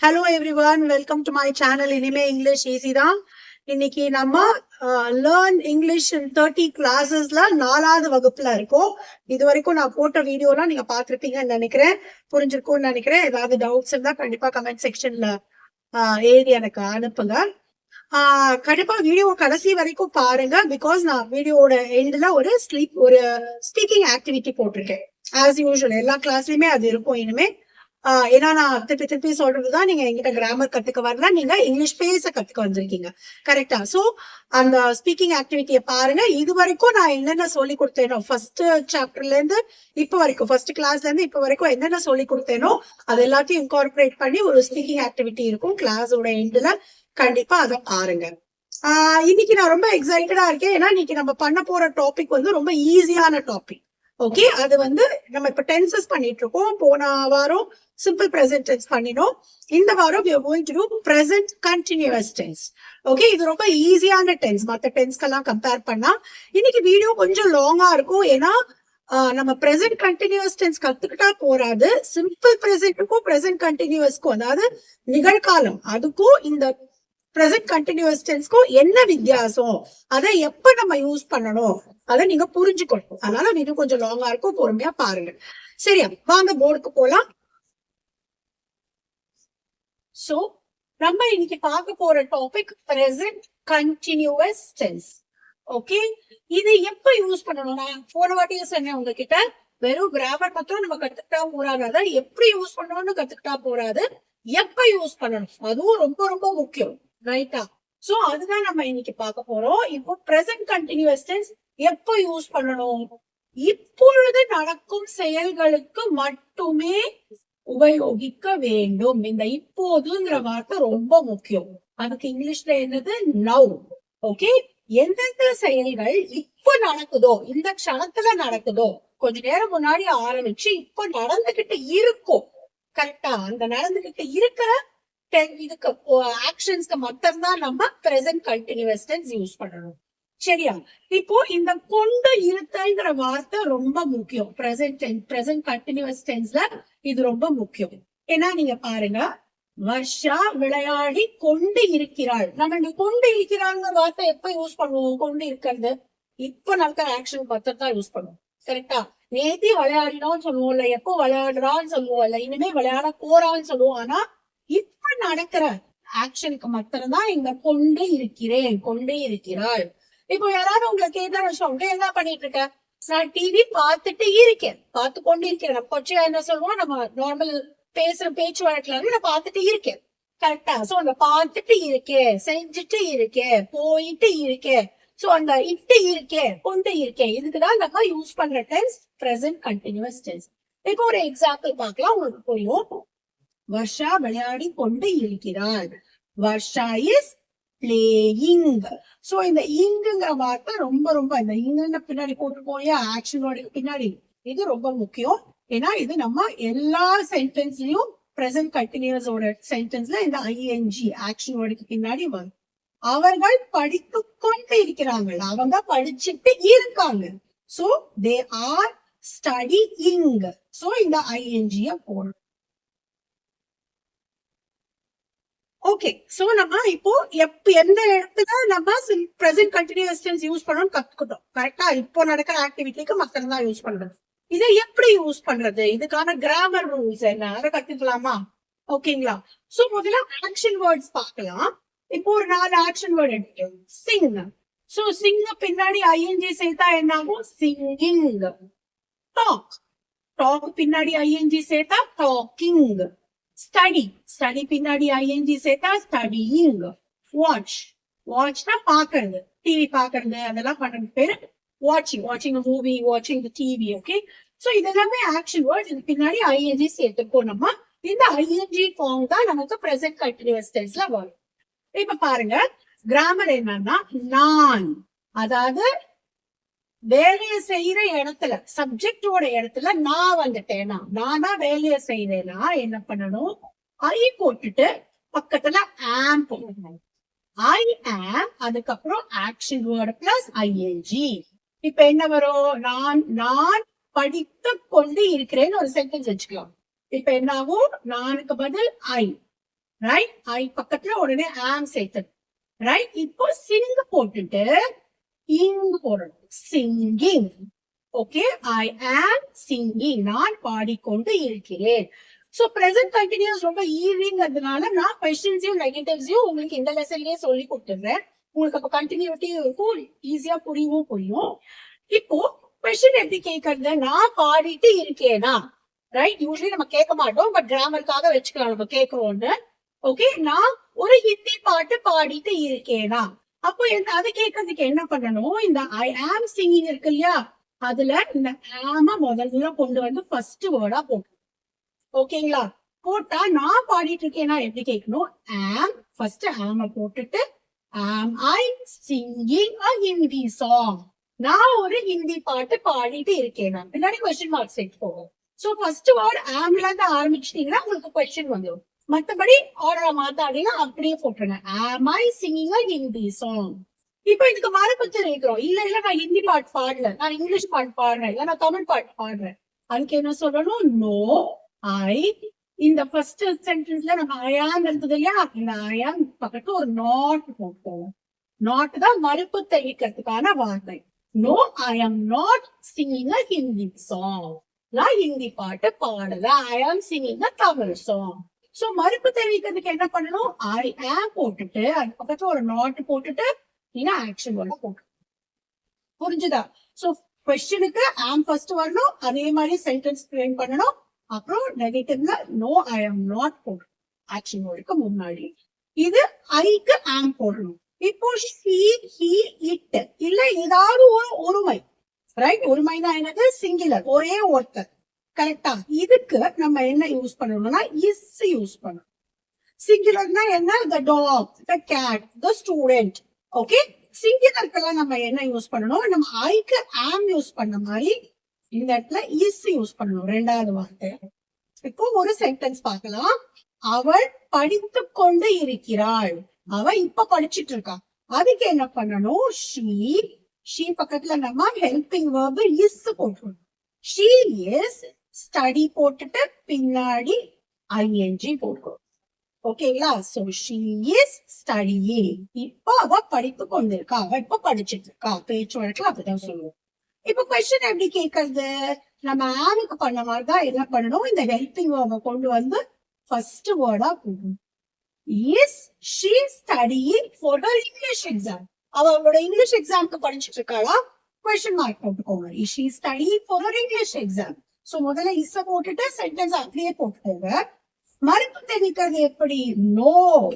Hello everyone welcome to my channel இனிமே English easy தான் இன்னைக்கு நம்ம லேர்ன் இங்கிலீஷ் தேர்ட்டி கிளாஸஸ்ல நாலாவது வகுப்புல இருக்கோம். இது வரைக்கும் நான் போட்ட வீடியோலாம் நீங்க பாத்திருப்பீங்கன்னு நினைக்கிறேன். புரிஞ்சிருக்கும்னு நினைக்கிறேன். ஏதாவது டவுட்ஸ் இருந்தா கண்டிப்பா கமெண்ட் செக்ஷன்ல எழுதி எனக்கு அனுப்புங்க. ஆஹ் கண்டிப்பா வீடியோ கடைசி வரைக்கும் பாருங்க. பிகாஸ் நான் வீடியோட எண்ட்ல ஒரு ஸ்லீப் ஒரு ஸ்பீக்கிங் ஆக்டிவிட்டி போட்டிருக்கேன். ஆஸ் யூஷுவல் எல்லா கிளாஸ்லயுமே அது இருக்கும் இனிமே. ஏன்னா நான் திருப்பி திருப்பி சொல்றதுதான் நீங்க எங்கிட்ட கிராமர் கத்துக்க வரல நீங்க இங்கிலீஷ் பேச கத்துக்க வந்திருக்கீங்க. கரெக்டா சோ அந்த ஸ்பீக்கிங் ஆக்டிவிட்டியை பாருங்க. இது வரைக்கும் நான் என்னென்ன சொல்லி கொடுத்தேனோ ஃபர்ஸ்ட் சாப்டர்ல இருந்து இப்ப வரைக்கும் ஃபர்ஸ்ட் கிளாஸ்ல இருந்து இப்ப வரைக்கும் என்னென்ன சொல்லி கொடுத்தேனோ அது எல்லாத்தையும் இன்கார்பரேட் பண்ணி ஒரு ஸ்பீக்கிங் ஆக்டிவிட்டி இருக்கும். கிளாஸோட எண்ட்ல கண்டிப்பா அதை பாருங்க. ஆஹ் இன்னைக்கு நான் ரொம்ப எக்ஸைட்டடா இருக்கேன். ஏன்னா இன்னைக்கு நம்ம பண்ண போற டாபிக் வந்து ரொம்ப ஈஸியான டாபிக் ஓகே அது வந்து நம்ம இப்ப டென்சஸ் பண்ணிட்டு இருக்கோம். போன வாரம் சிம்பிள் பிரசன்ட் டென்ஸ் பண்ணினோம். இந்த வாரம் you going to do do continuous tense okay இது ரொம்ப ஈஸியான டென்ஸ் மத்த டென்ஸ்க்கெல்லாம் கம்பேர் பண்ணா இன்னைக்கு வீடியோ கொஞ்சம் லாங்கா இருக்கும். ஏன்னா ஆஹ் நம்ம ப்ரெசென்ட் கண்டினியூஸ் டென்ஸ் கத்துக்கிட்டா போறாது. சிம்பிள் பிரசன்ட்டுக்கும் ப்ரெசென்ட் கண்டினியூஸ்க்கும் அதாவது நிகழ்காலம். அதுக்கும் இந்த ப்ரெசென்ட் கண்டினியூஸ் டென்ஸ்க்கும் என்ன வித்தியாசம்? அதை எப்ப நம்ம யூஸ் பண்ணணும்? அதை நீங்க புரிஞ்சுக்கணும். அதனால வீடியோ கொஞ்சம் லாங்கா இருக்கும். பொறுமையா பாருங்க. சரியா? வாங்க போர்டுக்கு போலாம். சோ நம்ம இன்னைக்கு பார்க்க போற topic present continuous tense okay இது எப்ப யூஸ் பண்ணணும்னா போன வாட்டியும் சொன்னேன் உங்ககிட்ட வெறும் கிராமர் மட்டும் நம்ம கத்துக்கிட்டா போறாது. அதை எப்படி யூஸ் பண்ணணும்னு கத்துக்கிட்டா போறாது. எப்ப யூஸ் பண்ணணும்? அதுவும் ரொம்ப ரொம்ப முக்கியம். ரைட்டா சோ அதுதான் நம்ம இன்னைக்கு பார்க்க போறோம். இப்போ பிரசன்ட் கண்டினியூஸ் டென்ஸ் எப்ப யூஸ் பண்ணணும்? இப்பொழுது நடக்கும் செயல்களுக்கு மட்டுமே உபயோகிக்க வேண்டும். இந்த இப்போதுங்கிற வார்த்தை ரொம்ப முக்கியம். அதுக்கு இங்கிலீஷ்ல என்னது? நவ் ஓகே எந்தெந்த செயல்கள் இப்ப நடக்குதோ இந்த க்ஷணத்துல நடக்குதோ கொஞ்ச நேரம் முன்னாடி ஆரம்பிச்சு இப்ப நடந்துகிட்டு இருக்கும். கரெக்டா அந்த நடந்துகிட்டு இருக்கிற இதுக்கு ஆக்ஷன்ஸ்க்கு மட்டும்தான் நம்ம பிரசன்ட் கண்டினியூஸ் டென்ஸ் யூஸ் பண்ணணும். சரியா? இப்போ இந்த கொண்டு இருத்தல்ங்கிற வார்த்தை ரொம்ப முக்கியம். பிரசன்ட் பிரசன்ட் கண்டினியூஸ் டென்ஸ்ல இது ரொம்ப முக்கியம். ஏன்னா நீங்க பாருங்க வர்ஷா விளையாடி கொண்டு இருக்கிறாள். நம்ம இங்க கொண்டு இருக்கிறாங்கிற வார்த்தை எப்ப யூஸ் பண்ணுவோம்? கொண்டு இருக்கிறது. இப்ப நடக்கிற ஆக்ஷன் பத்திரம் தான் யூஸ் பண்ணுவோம். கரெக்டா நேத்தி விளையாடினோம்னு சொல்லுவோம் இல்ல எப்போ விளையாடுறான்னு சொல்லுவோம் இல்ல இனிமே விளையாட போறான்னு சொல்லுவோம். ஆனா இப்ப நடக்கிற ஆக்ஷனுக்கு மத்திரம் தான் இங்க கொண்டு இருக்கிறேன் கொண்டு இருக்கிறாள். இப்போ யாராவது உங்களை கேட்டா வச்சுக்கோங்க என்ன பண்ணிட்டு இருக்க? நான் டிவி பார்த்துட்டு இருக்கேன். பார்த்து கொண்டு இருக்கேன் நம்ம கொச்சையா என்ன சொல்லுவோம்? நம்ம நார்மல் பேசுற பேச்சு வழக்குல இருந்து நான் பார்த்துட்டு இருக்கேன். கரெக்டா சோ அந்த பார்த்துட்டு இருக்கேன். செஞ்சுட்டு இருக்கேன். போயிட்டு இருக்கேன். சோ அந்த இட்டு இருக்கேன். கொண்டு இருக்கேன். இதுக்குதான் நம்ம யூஸ் பண்ற டென்ஸ் பிரசன்ட் கண்டினியூஸ் டென்ஸ் இப்போ ஒரு எக்ஸாம்பிள் பார்க்கலாம். உங்களுக்கு புரியும்? வர்ஷா விளையாடி கொண்டு இருக்கிறாள். வர்ஷா இஸ் பிளேயிங் சோ இந்த இங்குங்கிற வார்த்தை ரொம்ப ரொம்ப இந்த இங்குன்னு பின்னாடி போட்டு போய் ஆக்ஷன் பின்னாடி. இது ரொம்ப முக்கியம். ஏன்னா இது நம்ம எல்லா சென்டென்ஸ்லயும் பிரசன்ட் கண்டினியூஸோட சென்டென்ஸ்ல இந்த ஐஎன்ஜி ஆக்ஷன் வேர்டுக்கு பின்னாடி வரும். அவர்கள் படித்து கொண்டு இருக்கிறாங்க அவங்க படிச்சுட்டு இருக்காங்க. So they are studying so இந்த ஐஎன்ஜிய போடணும். ஓகே சோ நம்ம இப்போ எப்ப எந்த இடத்துல நம்ம பிரசன்ட் கண்டினியூஸ் டென்ஸ் யூஸ் பண்ணணும்னு கத்துக்கிட்டோம். கரெக்டா இப்போ நடக்கிற ஆக்டிவிட்டிக்கு மக்கள் தான் யூஸ் பண்றது. இதை எப்படி யூஸ் பண்றது? இதுக்கான கிராமர் ரூல்ஸ் என்ன? அதை கத்துக்கலாமா? ஓகேங்களா சோ முதல்ல ஆக்ஷன் வேர்ட்ஸ் பார்க்கலாம். இப்போ ஒரு நாலு ஆக்ஷன் வேர்ட் எடுத்துக்கோங்க சிங் சோ சிங் பின்னாடி ஐஎன்ஜி சேர்த்தா என்ன ஆகும் சிங்கிங் டாக் டாக் பின்னாடி ஐஎன்ஜி சேர்த்தா டாக்கிங் ஸ்டடி ஸ்டடி பின்னாடி ஐஎன்ஜி சேர்த்தா ஸ்டடியிங் வாட்ச் வாட்ச்னா பாக்குறது டிவி பாக்குறது அதெல்லாம் பண்றது பேரு வாட்சிங் வாட்சிங் மூவி வாட்சிங் டிவி ஓகே சோ இதெல்லாமே ஆக்ஷன் வேர்ட்ஸ் இது பின்னாடி ஐஎன்ஜி சேர்த்துக்கோ நம்ம. இந்த ஐஎன்ஜி ஃபார்ம் தான் நமக்கு பிரசன்ட் கண்டினியூஸ் டென்ஸ்ல வரும். இப்ப பாருங்க. கிராமர் என்னன்னா நான். அதாவது வேலையை செய்யற இடத்துல சப்ஜெக்டோட இடத்துல நான் வந்துட்டேனா? நானா வேலையை செய்யறேனா என்ன பண்ணணும்? ஐ போட்டுட்டு பக்கத்துல ஆம் போடணும். ஐ ஆம் அதுக்கப்புறம் ஆக்ஷன் வேர்டு பிளஸ் ஐஎன்ஜி இப்ப என்ன வரும்? நான் நான் படித்து கொண்டு இருக்கிறேன்னு ஒரு சென்டென்ஸ் வச்சுக்கலாம். இப்ப என்ன ஆகும்? நானுக்கு பதில் ஐ ரைட் ஐ பக்கத்துல உடனே ஆம் சேர்த்து ரைட் இப்போ சிங்கு போட்டுட்டு இங் போடணும் singing okay I am singing நான் பாடிக்கொண்டு இருக்கிறேன். சோ பிரசன்ட் கண்டினியூஸ் ரொம்ப ஈஸிங்கிறதுனால நான் கொஸ்டின்ஸையும் நெகட்டிவ்ஸையும் உங்களுக்கு இந்த லெசன்லயே சொல்லி கொடுத்துடுறேன். உங்களுக்கு அப்ப கண்டினியூட்டியும் இருக்கும் ஈஸியா புரியவும் புரியும் இப்போ கொஸ்டின் எப்படி கேட்கறது? நான் பாடிட்டு இருக்கேனா? ரைட் யூஸ்வலி நம்ம கேட்க மாட்டோம் பட் கிராமருக்காக வச்சுக்கலாம். நம்ம கேட்கிறோம்னு. ஓகே நான் ஒரு ஹிந்தி பாட்டு பாடிட்டு இருக்கேனா? அப்போ என்ன அதை கேட்கறதுக்கு என்ன பண்ணணும் இந்த ஐ ஆம் சிங்கிங் இருக்கு இல்லையா? அதுல இந்த ஆம முதல்ல கொண்டு வந்து ஃபர்ஸ்ட் வேர்டா போட்டு. ஓகேங்களா? போட்டா நான் பாடிட்டு இருக்கேனா எப்படி கேட்கணும்? ஆம் ஃபர்ஸ்ட் ஆம போட்டுட்டு am I singing a Hindi song நான் ஒரு ஹிந்தி பாட்டு பாடிட்டு இருக்கேனா பின்னாடி கொஸ்டின் மார்க் செட் போகும் சோ ஃபர்ஸ்ட் வேர்ட் ஆம்ல இருந்து ஆரம்பிச்சிட்டீங்கன்னா உங்களுக்கு கொஸ்டின் வந்துடும் மத்தபடி ஆர்டரை மாத்தாடினா அப்படியே போட்டுருங்க. Am I singing a Hindi song இப்போ இதுக்கு மறுப்பு இருக்கிறோம் இல்ல இல்ல நான் ஹிந்தி பாட்டு பாடல நான் இங்கிலீஷ் பாட்டு பாடுறேன். இல்ல நான் தமிழ் பாட்டு பாடுறேன். அதுக்கு என்ன சொல்லணும்? நோ ஐ இந்த ஃபர்ஸ்ட் சென்டென்ஸ்ல நம்ம அயான் இருந்தது இல்லையா? இந்த அயான் பக்கத்துல ஒரு நாட் போட்டோம் நாட் தான் மறுப்பு தெரிவிக்கிறதுக்கான வார்த்தை. No I am not singing a Hindi song நான் ஹிந்தி பாட்டு பாடல. I am singing a Tamil song so மறுப்பு தெரிவிக்கிறதுக்கு என்ன பண்ணணும்? ஐ ஆம் போட்டுட்டு அது பக்கத்துல ஒரு நாட் போட்டுட்டு நீங்க ஆக்ஷன் வேர்ட் போட்டு புரிஞ்சுதா? சோ கொஸ்டினுக்கு ஆம் ஃபர்ஸ்ட் வரணும் அதே மாதிரி சென்டென்ஸ் கிரியேட் பண்ணணும். அப்புறம் நெகட்டிவ்ல நோ ஐ ஆம் நாட் போடணும். ஆக்ஷன் வேர்டுக்கு முன்னாடி. இது ஐக்கு ஆம் போடணும். இப்போ ஷீ ஹி இட் இல்ல ஏதாவது ஒரு ஒருமை. ரைட் ஒருமைனா என்னது? சிங்குலர் ஒரே ஒருத்தர். கரெக்டா இதுக்கு நம்ம என்ன யூஸ் பண்ணணும்னா இஸ் யூஸ் பண்ணணும். சிங்குலர்னா என்ன? The dog the cat the student okay சிங்குலருக்கெல்லாம் நம்ம என்ன யூஸ் பண்ணணும்? நம்ம ஐக்கு ஆம் யூஸ் பண்ண மாதிரி இந்த இடத்துல இஸ் யூஸ் பண்ணணும். ரெண்டாவது வார்த்தை. இப்போ ஒரு சென்டென்ஸ் பார்க்கலாம். அவள் படித்து கொண்டு இருக்கிறாள். அவ இப்ப படிச்சிட்டு இருக்கா. அதுக்கு என்ன பண்ணணும்? ஷீ ஷீ பக்கத்துல நம்ம ஹெல்பிங் வேர்பு இஸ் போட்டுருணும் ஷீ இஸ் ஸ்டடி போட்டுட்டு பின்னாடி ஐஎன்ஜி போட்டுக்கணும் ஓகேங்களா? சோ ஷீ இஸ் ஸ்டடியிங் இப்போ அவ படித்து கொண்டிருக்கா. அவ இப்ப படிச்சிட்டு இருக்கா பேச்சு வழக்குல அப்படிதான் சொல்லுவோம். இப்ப கொஸ்டின் எப்படி கேக்குறது நம்ம ஆனுக்கு பண்ண மாதிரி தான் என்ன பண்ணணும்? இந்த ஹெல்பிங் அவங்க கொண்டு வந்து ஃபர்ஸ்ட் வேர்டா போடணும். Is she studying for her English exam அவ அவளோட இங்கிலீஷ் எக்ஸாம்க்கு படிச்சிட்டு இருக்காளா கொஸ்டின் மார்க் போட்டுக்கோங்க. Is she studying for her English exam so முதல்ல இஸ் போட்டுட்டு சென்டென்ஸ் அப்படியே போட்டு மறுப்பு தெரிவிக்கிறது எப்படி? No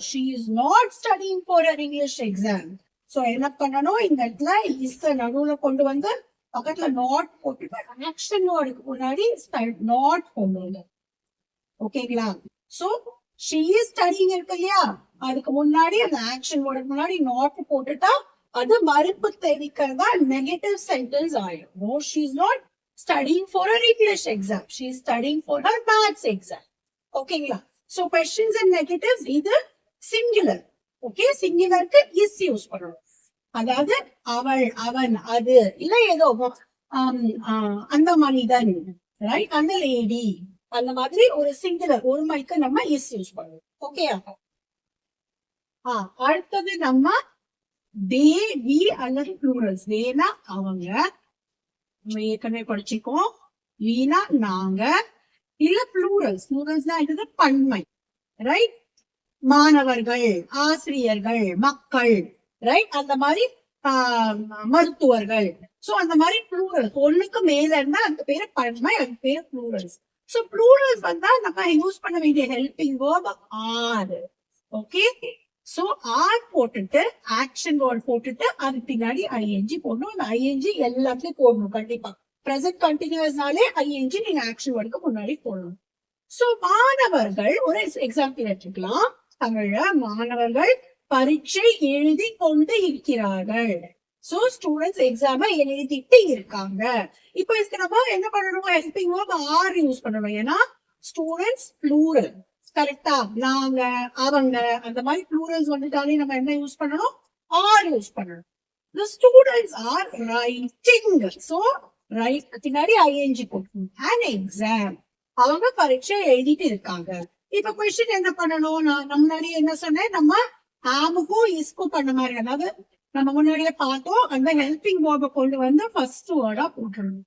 she is not studying for her English exam so என்ன பண்ணணும்? இந்த இடத்துல இஸ் நடுவுல கொண்டு வந்து பக்கத்துல நாட் போட்டுட்டு ஆக்ஷன் வேர்டுக்கு முன்னாடி நாட் கொண்டு ஓகேங்களா? சோ ஷீ இஸ் ஸ்டடிங் இருக்கு இல்லையா? அதுக்கு முன்னாடி அந்த ஆக்ஷன் வேர்டுக்கு முன்னாடி நாட் போட்டுட்டா அது மறுப்பு தெரிவிக்கிறதா நெகட்டிவ் சென்டென்ஸ் ஆயிடும். No she is not studying for her English exam she is studying for her maths exam ஓகேங்களா சோ கொஸ்டின்ஸ் அண்ட் நெகட்டிவ்ஸ் இது சிங்குலர் ஓகே சிங்குலருக்கு இஸ் யூஸ் பண்ணணும். அதாவது அவள் அவன் அது இல்ல ஏதோ ஆம், ஆ, அந்த மனிதன் ரைட் அந்த லேடி அந்த மாதிரி ஒரு சிங்குலர் ஒரு ஒருமைக்கு நம்ம இஸ் யூஸ் பண்ணுவோம் ஓகே ஆ? அடுத்தது நம்ம தே வி அல்லது ப்ளூரல்ஸ் தேனா அவங்க நம்ம ஏற்கனவே படிச்சிருக்கோம். வீணா நாங்க இல்ல ப்ளூரல்ஸ் ப்ளூரல்ஸ் தான் என்னது பன்மை. ரைட் மாணவர்கள் ஆசிரியர்கள் மக்கள். ரைட் அந்த மாதிரி ஆஹ், மருத்துவர்கள். சோ அந்த மாதிரி ப்ளூரல்ஸ் ஒண்ணுக்கு மேல இருந்தா அந்த பேரு பன்மை அது பேரு ப்ளூரல்ஸ் சோ ப்ளூரல்ஸ் வந்தா நம்ம யூஸ் பண்ண வேண்டிய helping verb are okay so are போட்டுட்டு ஆக்ஷன் வேர்ட் போட்டுட்டு அது பின்னாடி ஐஎன்ஜி போடணும். அந்த ஐஎன்ஜி எல்லாத்துலயும் போடணும் கண்டிப்பா. பிரசன்ட் கண்டினியூஸ்னாலே ஐஎன்ஜி நீங்க ஆக்ஷன் வேர்டுக்கு முன்னாடி போடணும். சோ மாணவர்கள் ஒரு எக்ஸாம்பிள் எடுத்துக்கலாம். தமிழ்ல மாணவர்கள் பரீட்சை எழுதி கொண்டு இருக்கிறார்கள். சோ ஸ்டூடெண்ட்ஸ் எக்ஸாம எழுதிட்டு இருக்காங்க. இப்போ இதுக்கு நம்ம என்ன பண்ணணும் ஹெல்பிங் வேர்ப் ஆர் யூஸ் பண்ணணும். ஏன்னா ஸ்டூடெண்ட்ஸ் ப்ளூரல் கரெக்டா நாங்க அவங்க அந்த மாதிரி ப்ளூரல்ஸ் வந்துட்டாலே நம்ம என்ன யூஸ் பண்ணணும்? ஆர் யூஸ் பண்ணணும். The students are writing. So right பின்னாடி ஐஎன்ஜி போட்டுக்கணும் an exam. அவங்க பரீட்சை எழுதிட்டு இருக்காங்க. இப்ப கொஸ்டின் என்ன பண்ணணும்? நான் நம்ம முன்னாடி என்ன சொன்னேன்? நம்ம ஆமுக்கும் இஸ்க்கும் பண்ண மாதிரி அதாவது நம்ம முன்னாடியே பார்த்தோம். அந்த ஹெல்பிங் வேர்பை கொண்டு வந்து ஃபர்ஸ்ட் வேர்டா போட்டுருணும்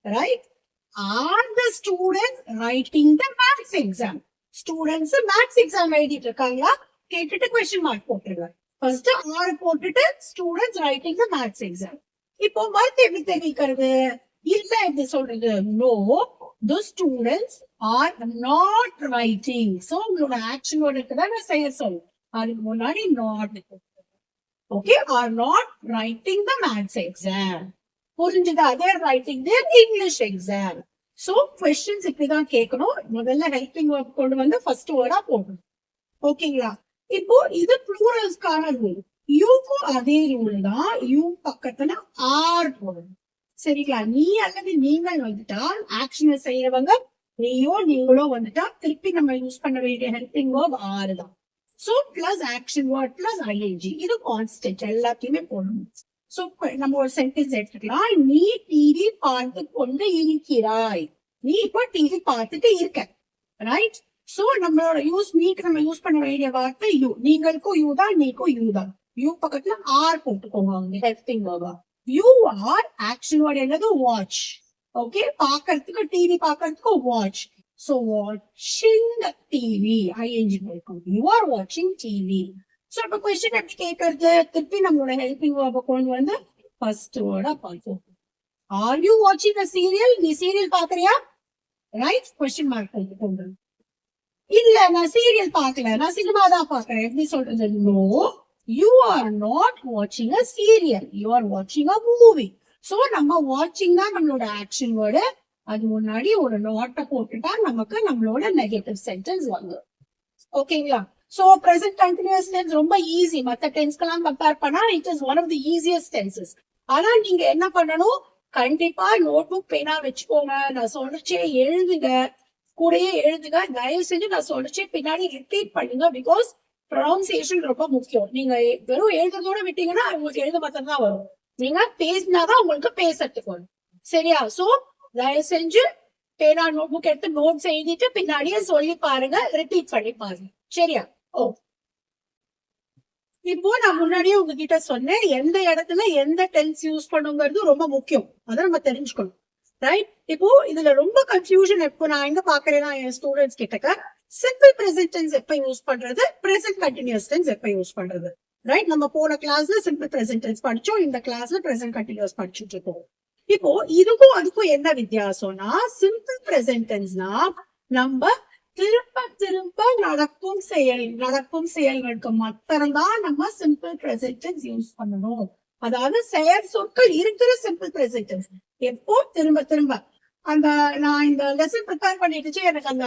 right are the student writing the maths exam students maths exam எழுதிட்டு இருக்காங்களா கேட்டுட்டு கொஸ்டின் மார்க் போட்டுருங்க. ஃபர்ஸ்ட் ஆர் போட்டுட்டு students writing the maths exam இப்போ மறுத்து எப்படி தெரிவிக்கிறது? இல்ல எப்படி சொல்றது no the students are not writing so உங்களோட ஆக்ஷன் வேர்டுக்கு தான் நான் செய்ய சொல்லுவேன் அதுக்கு முன்னாடி not okay are not writing the maths exam புரிஞ்சுதா? அதே writing their English exam so questions இப்படிதான் கேட்கணும். முதல்ல ஹெல்பிங் ஒர்க் கொண்டு வந்து ஃபர்ஸ்ட் வேர்டா போடணும். ஓகேங்களா இப்போ இது ப்ளூரல்ஸ்க்கான ரூல் யூக்கும் அதே ரூல் தான். யூ பக்கத்துல ஆர் போடணும் சரிங்களா? நீ அல்லது நீங்கள் வந்துட்டா ஆக்ஷனை செய்யறவங்க நீயோ நீங்களோ வந்துட்டா திருப்பி நம்ம யூஸ் பண்ண வேண்டிய ஹெல்பிங் வேர்ப் ஆறு தான். So plus action word plus ING இது கான்ஸ்டன்ட் எல்லாத்தையுமே போடணும். நம்ம ஒரு சென்டென்ஸ் எடுத்துக்கலாம். நீ டிவி பார்த்து கொண்டு இருக்கிறாய். நீ இப்போ டிவி பார்த்துட்டு இருக்க. ரைட் சோ நம்மளோட யூஸ் நீக்கு நம்ம யூஸ் பண்ண வேண்டிய வார்த்தை யூ நீங்களுக்கும் யூ தான் நீக்கும் யூ தான். யூ பக்கத்துல ஆர் போட்டுக்கோங்க. அவங்க ஹெல்பிங் வேர்பா யூ ஆர் ஆக்சுவல் வேர்ட் என்னது? வாட்ச் ஓகே பாக்குறதுக்கு டிவி பாக்குறதுக்கு வாட்ச் சோ வாட்சிங் டிவி ஐஎன்ஜி இருக்கும் யூ ஆர் வாட்சிங் டிவி ஸோ இப்போ கொஸ்டின் எப்படி கேட்கறது திருப்பி நம்மளோட ஹெல்பிங் வேர்பை கொண்டு வந்து ஃபர்ஸ்ட் வேர்டா பார்ப்போம். ஆர் யூ வாட்சிங் அ சீரியல் நீ சீரியல் பாக்குறியா ரைட் கொஸ்டின் மார்க் கொண்டு இல்ல நான் சீரியல் பார்க்கல. நான் சினிமா தான் பாக்குறேன் எப்படி சொல்றது? நோ யூ ஆர் நாட் வாட்சிங் அ சீரியல் யூ ஆர் வாட்சிங் அ மூவி சோ நம்ம வாட்சிங் தான் நம்மளோட ஆக்ஷன் வேர்டு அது முன்னாடி ஒரு நோட்டை போட்டுட்டா நமக்கு நம்மளோட நெகட்டிவ் சென்டென்ஸ் வந்துடும் ஓகேங்களா சோ பிரசன்ட் கண்டினியூஸ் டென்ஸ் ரொம்ப ஈஸி மத்த டென்ஸ்க்கெல்லாம் கம்பேர் பண்ணா it is one of the easiest tenses ஆனா நீங்க என்ன பண்ணணும்? கண்டிப்பா நோட் புக் பேனா வச்சுக்கோங்க. நான் சொல்றச்சே எழுதுங்க. கூடயே எழுதுங்க. தயவு செஞ்சு நான் சொல்லிச்சே பின்னாடி ரிப்பீட் பண்ணுங்க பிகாஸ் ப்ரொனவுன்சியேஷன் ரொம்ப முக்கியம். நீங்க வெறும் எழுதுறதோட விட்டீங்கன்னா உங்களுக்கு எழுத மாத்திரம் தான் வரும். நீங்க பேசினாதான் உங்களுக்கு பேசுறதுக்கு வரும். சரியா? சோ தயவு செஞ்சு பேனா நோட் புக் எடுத்து நோட்ஸ் எழுதிட்டு பின்னாடியே சொல்லி பாருங்க. ரிப்பீட் பண்ணி பாருங்க. சரியா? ஓ. இப்போ நான் முன்னாடியே உங்ககிட்ட சொன்னேன் எந்த இடத்துல எந்த டென்ஸ் யூஸ் பண்ணுங்கிறது ரொம்ப முக்கியம். அதை நம்ம தெரிஞ்சுக்கணும். ரைட் இப்போ இதுல ரொம்ப கன்ஃபியூஷன் எப்போ நான் எங்க பாக்குறேன்னா என் ஸ்டூடெண்ட்ஸ் கிட்டக்க சிம்பிள் பிரசன்ட் டென்ஸ் எப்ப யூஸ் பண்றது பிரசன்ட் கண்டினியூஸ் டென்ஸ் எப்ப யூஸ் பண்றது. ரைட் நம்ம போன கிளாஸ்ல சிம்பிள் பிரசன்ட் டென்ஸ் படிச்சோம் இந்த கிளாஸ்ல பிரசன்ட் கண்டினியூஸ் படிச்சுட்டு இருக்கோம். இப்போ இதுக்கும் அதுக்கும் என்ன வித்தியாசம்னா சிம்பிள் பிரசன்ட் டென்ஸ்னா நம்ம திரும்ப திரும்ப நடக்கும் செயல் நடக்கும் செயல்களுக்கு மாத்திரம்தான் நம்ம சிம்பிள் பிரசன்டென்ஸ் யூஸ் பண்ணணும். அதாவது செயல் சொற்கள் இருக்கிற சிம்பிள் பிரசன்டென்ஸ் எப்போ? திரும்ப திரும்ப. அந்த நான் இந்த லெசன் ப்ரிப்பேர் பண்ணிட்டுச்சு எனக்கு அந்த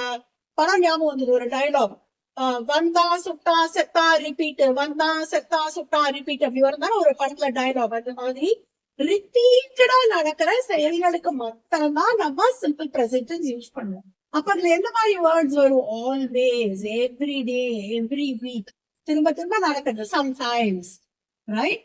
படம் ஞாபகம் வந்தது ஒரு டயலாக் வந்தா சுட்டா செத்தா ரிப்பீட் வந்தா செத்தா சுட்டா ரிப்பீட் அப்படி வருந்தாலும் ஒரு படத்துல டயலாக் அந்த மாதிரி ரிப்பீட்டடா நடக்கிற செயல்களுக்கு மாத்திரம்தான் நம்ம சிம்பிள் பிரசன்டென்ஸ் யூஸ் பண்ணுவோம் அப்ப அதுல எந்த மாதிரி வேர்ட்ஸ் வரும்? Always every day every week திரும்ப திரும்ப நடக்கிறது. சம்டைம்ஸ் ரைட்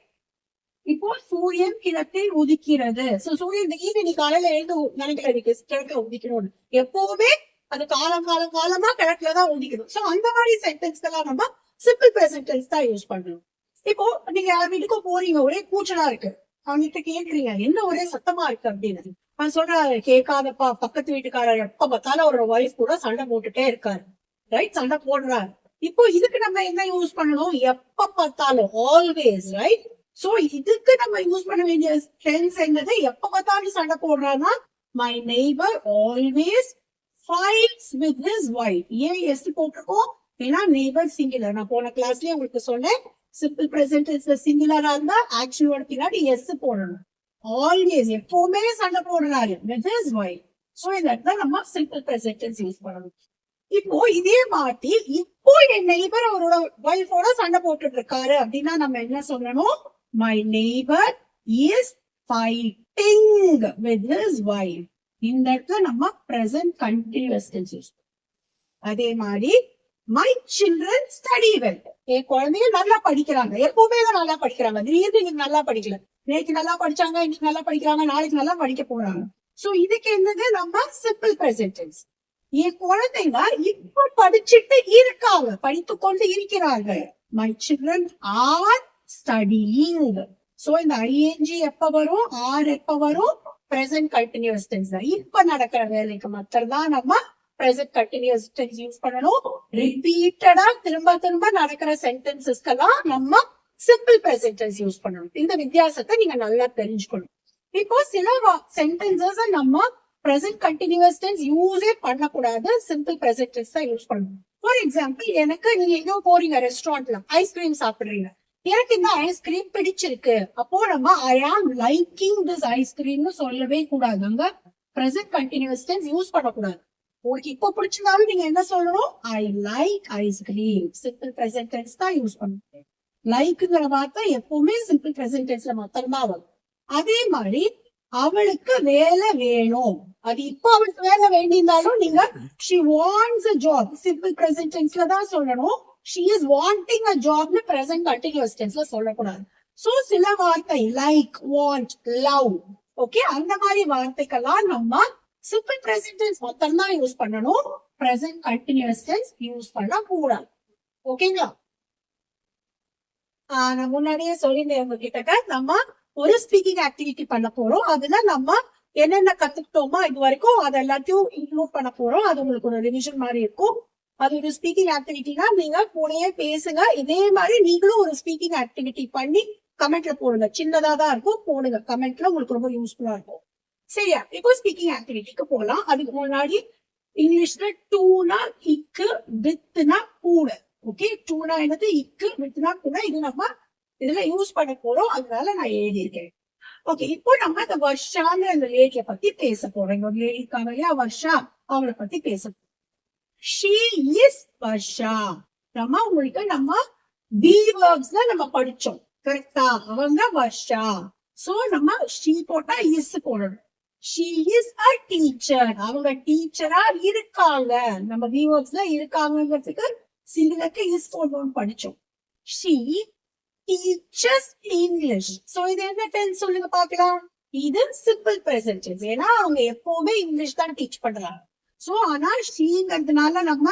இப்போ சூரியன் கிழக்கை உதிக்கிறது. சோ சூரியன் திடீர்னு நீ காலையில எழுந்து நினைக்கிற நீ கிழக்குல உதிக்கணும்னு. எப்பவுமே அது காலம் காலம் காலமா கிழக்குலதான் உதிக்கணும் சோ அந்த மாதிரி சென்டென்ஸ்க்கெல்லாம் நம்ம சிம்பிள் பிரசன்டென்ஸ் தான் யூஸ் பண்ணணும். இப்போ நீங்க யார் வீட்டுக்கும் போறீங்க ஒரே கூச்சலா இருக்கு. அவங்ககிட்ட கேக்குறீங்க என்ன ஒரே சத்தமா இருக்கு அப்படின்னு அவன் சொல்றாரு கேட்காதப்பா பக்கத்து வீட்டுக்காரர் எப்ப பார்த்தாலும் அவரோட ஒய்ஃப் கூட சண்டை போட்டுட்டே இருக்காரு. ரைட் சண்டை போடுறாரு. இப்போ இதுக்கு நம்ம என்ன யூஸ் பண்ணணும்? எப்ப பார்த்தாலும் ஆல்வேஸ் ரைட் சோ இதுக்கு நம்ம யூஸ் பண்ண வேண்டிய டென்ஸ் என்னது? எப்ப பார்த்தாலும் சண்டை போடுறான்னா my neighbour always fights with his wife ஏன் எஸ் போட்டிருக்கோம்? ஏன்னா நெய்பர் சிங்குலர் நான் போன கிளாஸ்லயே உங்களுக்கு சொன்னேன் சிம்பிள் பிரசன்டென்ஸ்ல சிங்குலரா இருந்தா ஆக்சுவலோட பின்னாடி எஸ் போடணும். ஆல்வேஸ் எப்பவுமே சண்டை போடுறாரு. வித் ஹிஸ் சோ இந்த இடத்துல நம்ம சிம்பிள் பிரசன்டென்ஸ் யூஸ் பண்ணணும். இப்போ இதே மாட்டி இப்போ என் நெய்பர் அவரோட ஒய்ஃபோட சண்டை போட்டுட்டு இருக்காரு அப்படின்னா நம்ம என்ன சொல்லணும்? My neighbour is fighting with his wife இந்த இடத்துல நம்ம பிரசன்ட் கண்டினியூஸ் டென்ஸ் யூஸ் அதே மாதிரி மை சில்ட்ரன் ஸ்டடி வெல் என் குழந்தைங்க நல்லா படிக்கிறாங்க. எப்பவுமே நல்லா படிக்கிறாங்க. திடீர்னு நல்லா படிக்கல. நேற்று நல்லா படிச்சாங்க இன்னைக்கு நல்லா படிக்கிறாங்க நாளைக்கு நல்லா படிக்க போறாங்க. சோ இதுக்கு என்னது? நம்ம சிம்பிள் பிரசன்டென்ஸ் என் குழந்தைங்க இப்ப படிச்சுட்டு இருக்காங்க. படித்துக் கொண்டு இருக்கிறார்கள். My children are studying so இந்த ஐஎன்ஜி எப்ப வரும்? ஆர் எப்ப வரும்? பிரசன்ட் கண்டினியூஸ் டென்ஸ் தான். இப்ப நடக்கிற வேலைக்கு மாத்திரம்தான் நம்ம பிரசன்ட் கண்டினியூஸ் டென்ஸ் யூஸ் பண்ணணும். ரிப்பீட்டடா திரும்ப திரும்ப நடக்கிற சென்டென்சஸ்க்கெல்லாம் நம்ம சிம்பிள் பிரசன்ட் யூஸ் பண்ணணும் இந்த வித்தியாசத்தை நீங்க நல்லா தெரிஞ்சுக்கணும் இப்போ சில சென்டென்சஸ் நம்ம பிரசன்ட் கண்டினியூஸ் டென்ஸ் யூஸே பண்ணக்கூடாது சிம்பிள் பிரசன்ட் டென்ஸ் தான் யூஸ் பண்ணணும் ஃபார் எக்ஸாம்பிள் எனக்கு நீங்க எங்கேயோ போறீங்க ரெஸ்டாரண்ட்ல ஐஸ்கிரீம் சாப்பிடுறீங்க எனக்கு இந்த ஐஸ்கிரீம் பிடிச்சிருக்கு அப்போ நம்ம ஐ ஆம் லைக்கிங் திஸ் ஐஸ்கிரீம்னு சொல்லவே கூடாது அங்க பிரசன்ட் கண்டினியூஸ் டென்ஸ் யூஸ் பண்ணக்கூடாது உங்களுக்கு இப்போ பிடிச்சிருந்தாலும் நீங்க என்ன சொல்லணும் I like ice cream simple present tense தான் யூஸ் பண்ணணும் லைக்குங்கிற வார்த்தை எப்பவுமே சிம்பிள் பிரசன்ட் மொத்தமா வரும். அதே மாதிரி அவளுக்கு வேலை வேணும். அது இப்போ அவளுக்கு வேலை வேண்டியிருந்தாலும் நீங்க she wants a job simple present டென்ஸ்ல தான் சொல்லணும். ஷி இஸ் வாண்டிங் அ ஜாப்னு பிரசன்ட் கண்டினியூஸ் டென்ஸ்ல சொல்லக்கூடாது. சோ சில வார்த்தை லைக் வாண்ட் லவ் ஓகே அந்த மாதிரி வார்த்தைக்கெல்லாம் நம்ம சிம்பிள் பிரசன்ட் டென்ஸ் மொத்தம் தான் யூஸ் பண்ணணும். பிரசன்ட் கண்டினியூஸ் டென்ஸ் யூஸ் பண்ண கூடாது ஓகேங்களா நான் முன்னாடியே சொல்லியிருந்தேன் உங்ககிட்ட நம்ம ஒரு ஸ்பீக்கிங் ஆக்டிவிட்டி பண்ண போறோம். அதுல நம்ம என்னென்ன கத்துக்கிட்டோமா இது வரைக்கும் அது எல்லாத்தையும் இன்க்ளூட் பண்ண போறோம். அது உங்களுக்கு ஒரு ரிவிஷன் மாதிரி இருக்கும். அது ஒரு ஸ்பீக்கிங் ஆக்டிவிட்டினா நீங்க கூடயே பேசுங்க. இதே மாதிரி நீங்களும் ஒரு ஸ்பீக்கிங் ஆக்டிவிட்டி பண்ணி கமெண்ட்ல போடுங்க. சின்னதா தான் இருக்கும். போடுங்க. கமெண்ட்ல உங்களுக்கு ரொம்ப யூஸ்ஃபுல்லா இருக்கும். சரியா? இப்போ ஸ்பீக்கிங் ஆக்டிவிட்டிக்கு போகலாம் அதுக்கு முன்னாடி இங்கிலீஷ்ல டூனா இக்கு வித்னா கூட. ஓகே டூனா என்னது? இக்கு வித்னா கூட இது நம்ம இதுல யூஸ் பண்ண போறோம். அதனால நான் எழுதியிருக்கேன். ஓகே இப்போ நம்ம இந்த வர்ஷாங்கிற இந்த லேடிய பத்தி பேச போறோம். இங்க ஒரு லேடி இருக்காங்க இல்லையா? வர்ஷா அவளை பத்தி பேச போறோம். She is Varsha. நம்ம உங்களுக்கு நம்ம பி வேர்ப்ஸ்ல நம்ம படிச்சோம். கரெக்டா அவங்க வர்ஷா. சோ நம்ம ஷீ போட்டா இஸ் போடணும். ஷீ இஸ் அ டீச்சர் அவங்க டீச்சரா இருக்காங்க. நம்ம பி வேர்ப்ஸ்ல இருக்காங்கிறதுக்கு சிலருக்கு இஸ் போடணும்னு படிச்சோம். ஷீ டீச்சர்ஸ் இங்கிலீஷ் சோ இது என்ன டென்ஸ் சொல்லுங்க பாக்கலாம் இது சிம்பிள் பிரசன்ட் ஏன்னா அவங்க எப்பவுமே இங்கிலீஷ் தான் டீச் பண்றாங்க. சோ ஆனா ஷீங்கிறதுனால நம்ம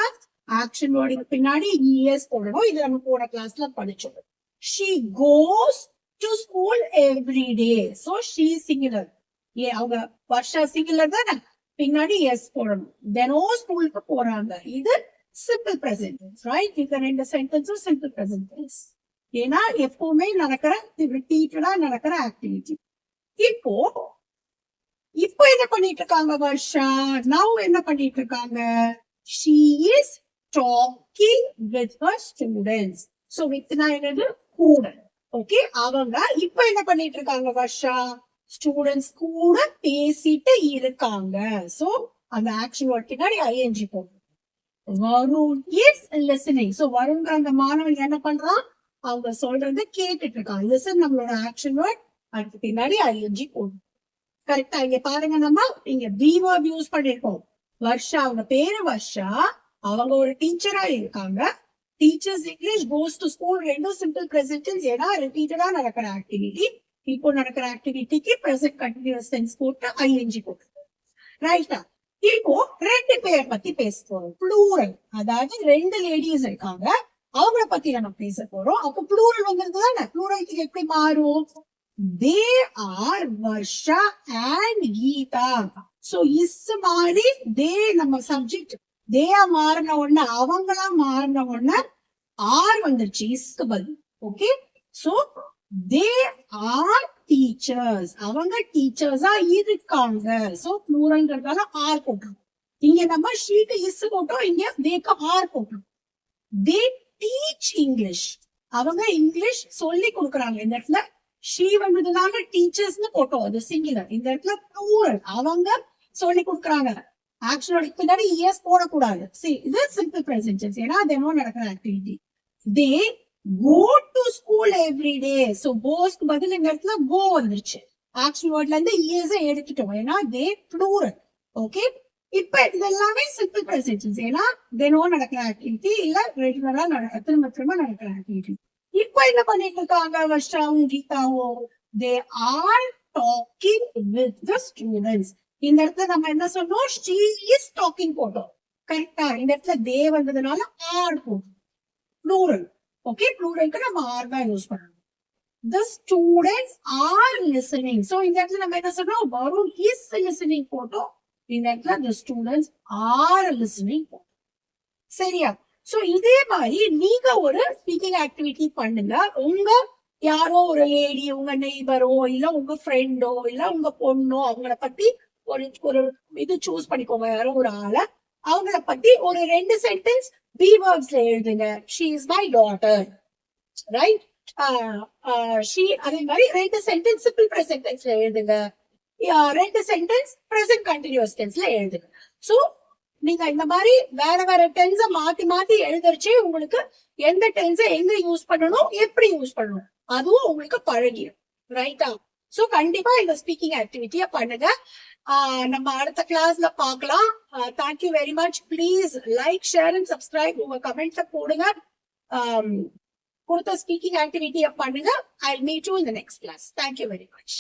ஆக்ஷன் வேர்டுக்கு பின்னாடி இஎஸ் போடணும். இது நம்ம போன கிளாஸ்ல படிச்சோம். She goes to school every day so she singular ஏ அவங்க வருஷம் சிங்குலர் தானே? பின்னாடி எஸ் போடணும். தினம் ஸ்கூலுக்கு போறாங்க. இது சிம்பிள் பிரசன்டென்ஸ் ரைட் இந்த ரெண்டு சென்டென்ஸும் சிம்பிள் பிரசன்டென்ஸ் ஏன்னா எப்பவுமே நடக்கிற ரிப்பீட்டடா நடக்கிற ஆக்டிவிட்டி இப்போ இப்போ என்ன பண்ணிட்டு இருக்காங்க வர்ஷா? நவ் என்ன பண்ணிட்டு இருக்காங்க? She is talking with her students so வித்னா என்னது? கூட. ஓகே அவங்க இப்போ என்ன பண்ணிட்டு இருக்காங்க வர்ஷா? ஸ்டூடெண்ட்ஸ் கூட பேசிட்டு இருக்காங்க. சோ அந்த ஆக்ஷன் பின்னாடி ஐஎன்ஜி போகும் வருண் இஸ் லிசனிங் சோ அந்த மாணவன் என்ன பண்றான் அவங்க சொல்றத கேட்டுட்டு இருக்கான் லிசன் நம்மளோட ஆக்ஷன் வேர்ட் அதுக்கு பின்னாடி ஐஎன்ஜி போடும் கரெக்டா இங்க பாருங்க நம்ம. இங்க பி யூஸ் பண்ணிருக்கோம். வர்ஷா அவங்க பேரு வர்ஷா. அவங்க ஒரு டீச்சரா இருக்காங்க. Teachers English goes to school ரெண்டும் சிம்பிள் பிரசன்டென்ஸ் ஏன்னா ரிப்பீட்டடா நடக்கிற ஆக்டிவிட்டி இப்போ நடக்கிற ஆக்டிவிட்டிக்கு பிரசன்ட் கண்டினியூஸ் டென்ஸ் போட்டு ஐஎன்ஜி போட்டு ரைட்டா இப்போ ரெண்டு பேர் பத்தி பேச போறோம். ப்ளூரல் அதாவது ரெண்டு லேடிஸ் இருக்காங்க. அவங்கள பத்தி நம்ம பேச போறோம். அப்ப ப்ளூரல் வந்துருது தானே? ப்ளூரல் எப்படி மாறும்? They are Varsha and Geetha so is மாறி தே நம்ம சப்ஜெக்ட் தேயா மாறின உடனே அவங்களா மாறின உடனே ஆர் வந்துருச்சு. இஸ்க்கு பதில். Okay so they are teachers அவங்க டீச்சர்ஸா இருக்காங்க. சோ ப்ளூரல்ன்றதால ஆர் போட்டோம் இங்க நம்ம ஷீட் இஸ் போட்டோம் இங்க தேக்கு ஆர் போட்டோம் தே டீச் இங்கிலீஷ் அவங்க இங்கிலீஷ் சொல்லி கொடுக்குறாங்க. இந்த இடத்துல ஷீ வந்ததுனால டீச்சர்ஸ்னு போட்டோம். அது சிங்குலர் இந்த இடத்துல ப்ளூரல் அவங்க சொல்லி கொடுக்குறாங்க. ஆக்சுவலோட பின்னாடி இயர்ஸ் போடக்கூடாது. சி இது சிம்பிள் பிரசன்டென்ஸ் ஏன்னா தினம் நடக்கிற activity they go to school every day so கோஸ்க்கு பதில் இந்த இடத்துல கோ வந்துருச்சு. ஆக்சுவல் வேர்ட்ல இருந்து இயர்ஸ் எடுத்துட்டோம். ஏன்னா தே ப்ளூரல் ஓகே இப்ப இது எல்லாமே சிம்பிள் பிரசன்டென்ஸ் ஏன்னா தினம் நடக்கிற ஆக்டிவிட்டி இல்ல ரெகுலரா நடக்கிற திரும்ப திரும்ப நடக்கிற ஆக்டிவிட்டி இப்ப என்ன பண்ணிட்டு இருக்காங்க? வர்ஷாவும் கீதாவும் they are talking with the students இந்த இடத்துல நம்ம என்ன சொன்னோம்? ஷீ இஸ் டாக்கிங் போட்டோம். கரெக்டா இந்த இடத்துல தே வந்ததுனால ஆர் போட்டோம். ப்ளூரல் ஓகே ப்ளூரலுக்கு நம்ம ஆர் தான் யூஸ் பண்ணணும். The students are listening so இந்த இடத்துல நம்ம என்ன சொல்றோம்? வரும் இஸ் லிசனிங் போட்டோம் இந்த இடத்துல த ஸ்டூடெண்ட்ஸ் ஆர் லிசனிங் போட்டோம் சரியா? சோ இதே மாதிரி நீங்க ஒரு ஸ்பீக்கிங் ஆக்டிவிட்டி பண்ணுங்க. உங்க யாரோ ஒரு லேடி உங்க நெய்பரோ இல்ல உங்க ஃப்ரெண்டோ இல்ல உங்க பொண்ணோ அவங்கள பத்தி ஒரு ஒரு இது சூஸ் பண்ணிக்கோங்க. யாரோ ஒரு ஆளை அவங்கள பத்தி ஒரு ரெண்டு சென்டென்ஸ் பி வேர்ட்ஸ்ல எழுதுங்க. She is my daughter right she அதே மாதிரி ரெண்டு சென்டென்ஸ் சிம்பிள் பிரசன்ட் டென்ஸ்ல எழுதுங்க. ரெண்டு சென்டென்ஸ் பிரசன்ட் கண்டினியூஸ் டென்ஸ்ல எழுதுங்க. சோ நீங்க இந்த மாதிரி வேற வேற டென்ஸ மாத்தி மாத்தி எழுதுறச்சே உங்களுக்கு எந்த டென்ஸ எங்க யூஸ் பண்ணணும் எப்படி யூஸ் பண்ணணும் அதுவும் உங்களுக்கு பழகிடும் ரைட்டா சோ கண்டிப்பா இந்த ஸ்பீக்கிங் ஆக்டிவிட்டிய பண்ணுங்க. நம்ம அடுத்த கிளாஸ்ல பார்க்கலாம். Thank you very much please like share and subscribe உங்க கமெண்ட்ஸ போடுங்க. கொடுத்த ஸ்பீக்கிங் ஆக்டிவிட்டியை பண்ணுங்க. ஐ மீட் யூ இந்த next class thank you very much